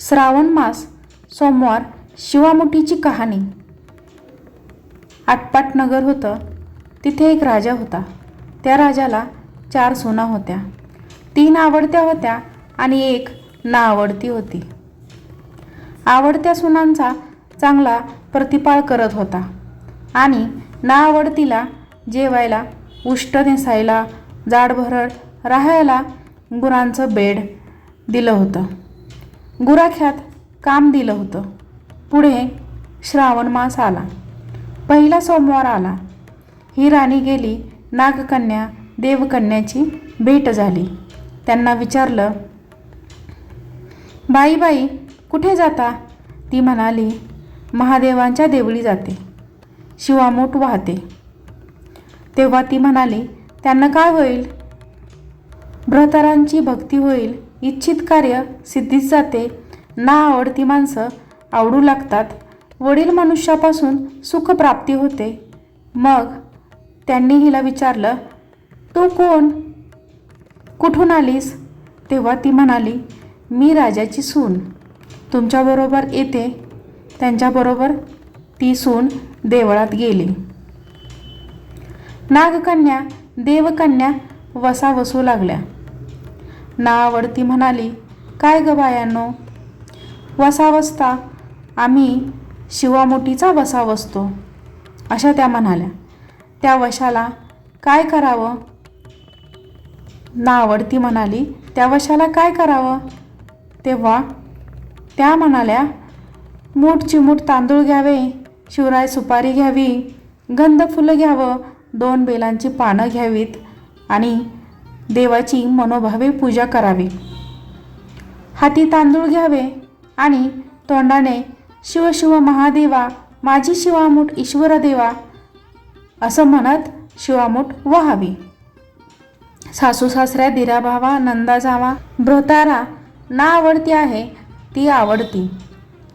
श्रावण मास सोमवार शिवामुठीची कहाणी. आटपाट नगर होतं. तिथे एक राजा होता. त्या राजाला चार सुना होत्या. तीन आवडत्या होत्या आणि एक नाआवडती होती. आवडत्या सुनांचा चांगला प्रतिपाळ करत होता आणि नाआवडतीला जेवायला उष्ट नेसायला जाडभरड राहायला गुरांचं बेड दिलं होतं. गुराख्यात काम दिलं होतं. पुढे श्रावण मास आला. पहिला सोमवार आला. ही राणी गेली नागकन्या देवकन्याची भेट झाली. त्यांना विचारलं बाई बाई कुठे जाता? ती म्हणाली महादेवांच्या देवळी जाते. शिवामोठ वाहते. तेव्हा ती म्हणाली त्यांना काय होईल? ब्रतरांची भक्ती होईल. इच्छित कार्य सिद्धीच जाते. ना आवडती माणसं आवडू लागतात. वडील मनुष्यापासून सुखप्राप्ती होते. मग त्यांनी हिला विचारलं तू कोण? कुठून आलीस? तेव्हा ती म्हणाली मी राजाची सून. तुमच्याबरोबर येते. त्यांच्याबरोबर ती सून देवळात गेली. नागकन्या देवकन्या वसा वसू लागल्या. नावडती म्हणाली काय ग बायांनो? वसा आम्ही शिवामुठीचा वसा वसतो अशा त्या म्हणाल्या. त्या वशाला काय करावं? नावडती म्हणाली त्या वशाला काय करावं? तेव्हा त्या म्हणाल्या मूठ चिमूट तांदूळ घ्यावे शिवराय सुपारी घ्यावी गंध फुलं घ्यावं दोन बेलांची पानं घ्यावीत आणि देवाची मनोभावे पूजा करावी. हाती तांदूळ घ्यावे आणि तोंडाने शिव शिव महादेवा माझी शिवामूठ ईश्वर देवा असं म्हणत शिवामूठ व्हावी. सासू सासऱ्या दिरा भावा नंदा जावा भ्रतारा ना आवडती आहे ती आवडती.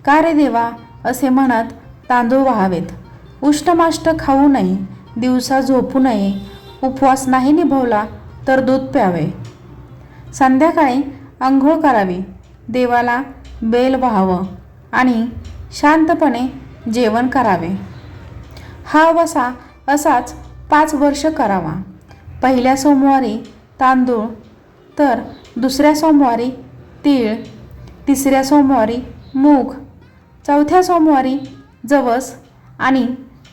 का रे देवा असे म्हणत तांदूळ व्हावेत. उष्टमाष्ट खाऊ नये दिवसा झोपू नये उपवास नाही निभवला तर दूध प्यावे. संध्याकाळी आंघोळ करावी. देवाला बेल व्हावं आणि शांतपणे जेवण करावे. हा वसा असाच पाच वर्ष करावा. पहिल्या सोमवारी तांदूळ तर दुसऱ्या सोमवारी तीळ तिसऱ्या सोमवारी मूग चौथ्या सोमवारी जवस आणि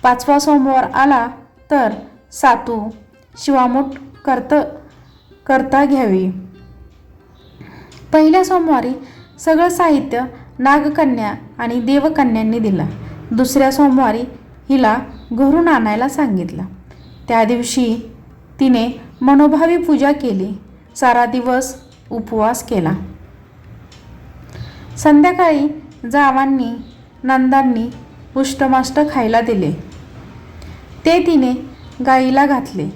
पाचवा सोमवार आला तर सातू शिवामूठ करतं करता घ्यावी. पहिल्या सोमवारी सगळं साहित्य नागकन्या आणि देवकन्यांनी दिलं. दुसऱ्या सोमवारी हिला घरून आणायला सांगितलं. त्या दिवशी तिने मनोभावी पूजा केली. सारा दिवस उपवास केला. संध्याकाळी जावांनी नंदांनी उष्टमाष्ट खायला दिले. ते तिने गाईला घातले.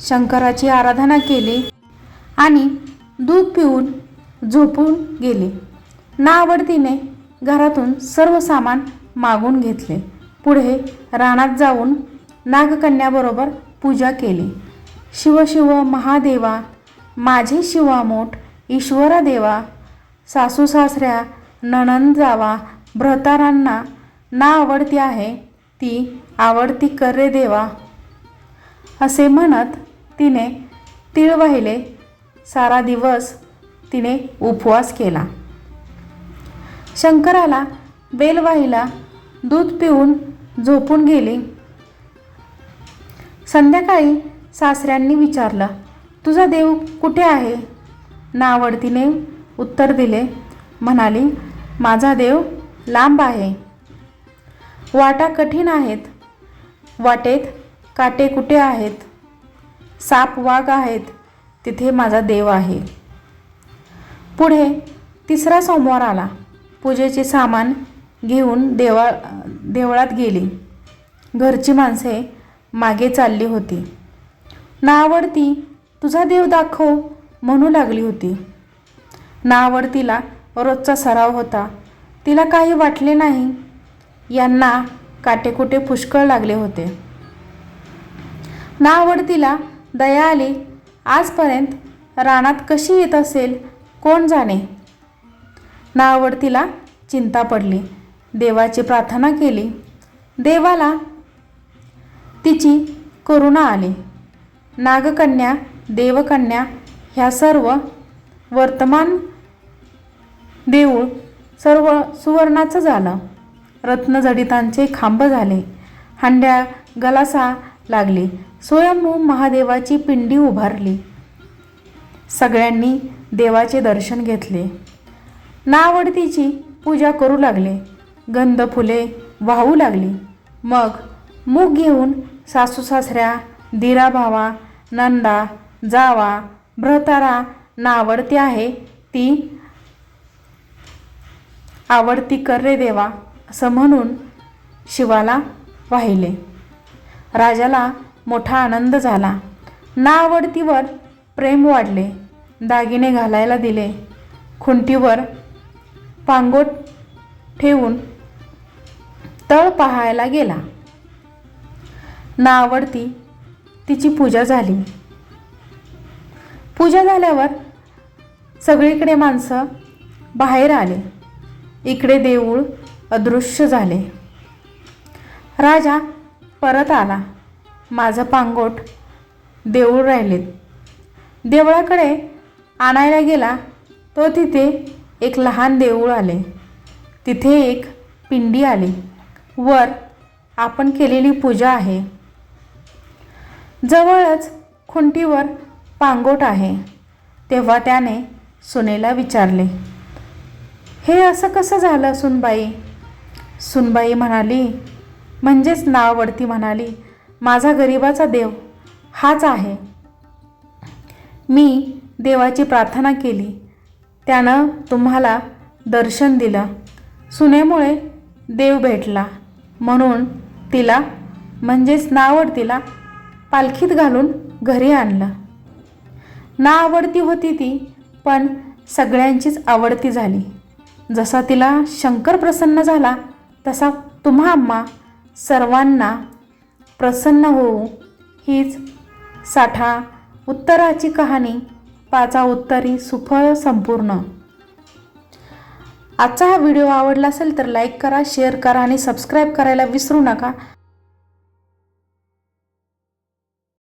शंकराची आराधना केली. आणि दूध पिऊन झोपून गेले. नावडतीने घरातून सर्व सामान मागून घेतले. पुढे रानात जाऊन नागकन्याबरोबर पूजा केली. शिवशिव महादेवा माझे शिवामोठ ईश्वरा देवा सासू सासऱ्या नणंद जावा भ्रतारांना ना आवडती आहे ती आवडती कर रे देवा असे म्हणत तिने तीळ वाहिले सारा दिवस तिने उपवास केला. शंकराला बेलवाहीला दूध पिऊन झोपून गेली. संध्याकाळी सासऱ्यांनी विचारलं तुझा देव कुठे आहे? नावडतीने उत्तर दिले. म्हणाली माझा देव लांब आहे. वाटा कठीण आहेत. वाटेत काटे कुठे आहेत? साप वाघ आहेत. तिथे माझा देव आहे. पुढे तिसरा सोमवार आला. पूजेचे सामान घेऊन देवा देवळात गेली. घरची माणसे मागे चालली होती. नावडती तुझा देव दाखव म्हणू लागली होती. नावडतीला रोजचा सराव होता. तिला काही वाटले नाही. यांना काटेकुटे पुष्कळ लागले होते. नावडतीला दया आली. आजपर्यंत रानात कशी येत असेल कोण जाणे? नावडतीला चिंता पडली. देवाची प्रार्थना केली. देवाला तिची करुणा आली. नागकन्या देवकन्या ह्या सर्व वर्तमान देऊळ सर्व सुवर्णाचं झालं. रत्नजडितांचे खांब झाले. हांड्या गलासा लागली. स्वयंभू महादेवाची पिंडी उभारली. सगळ्यांनी देवाचे दर्शन घेतले. नावडतीची पूजा करू लागले. गंध फुले वाहू लागली. मग मूग घेऊन सासू सासऱ्या दिरा भावा नंदा जावा भ्रतारा नावडती आहे ती आवडती कर रे देवा असं म्हणून शिवाला वाहिले. राजाला मोठा आनंद झाला. ना आवडतीवर प्रेम वाढले. दागिने घालायला दिले. खुंटीवर पांगोट ठेवून तळ पाहायला गेला. ना आवडती तिची पूजा झाली. पूजा झाल्यावर सगळीकडे माणसं बाहेर आले. इकडे देऊळ अदृश्य झाले. राजा परत आला. माझं पांगोट देऊळ राहिलेत. देवळाकडे आणायला गेला तो तिथे एक लहान देऊळ आले. तिथे एक पिंडी आली. वर आपण केलेली पूजा आहे. जवळच खुंटीवर पांगोट आहे तेव्हा त्याने सुनेला विचारले. हे असं कसं झालं सुनबाई? सुनबाई म्हणाली म्हणजेच नाववरती म्हणाली माझा गरिबाचा देव हाच आहे. मी देवाची प्रार्थना केली. त्यानं तुम्हाला दर्शन दिलं. सुनेमुळे देव भेटला. म्हणून तिला म्हणजेच नावडतीला पालखीत घालून घरी आणलं. ना आवडती होती ती पण सगळ्यांचीच आवडती झाली. जसा तिला शंकर प्रसन्न झाला तसा तुम्हा आम्हा सर्वांना प्रसन्न होऊ हीच साठा उत्तराची कहाणी. पाचा उत्तरी सुफळ संपूर्ण. आजचा हा व्हिडिओ आवडला असेल तर लाईक करा शेअर करा आणि सबस्क्राईब करायला विसरू नका.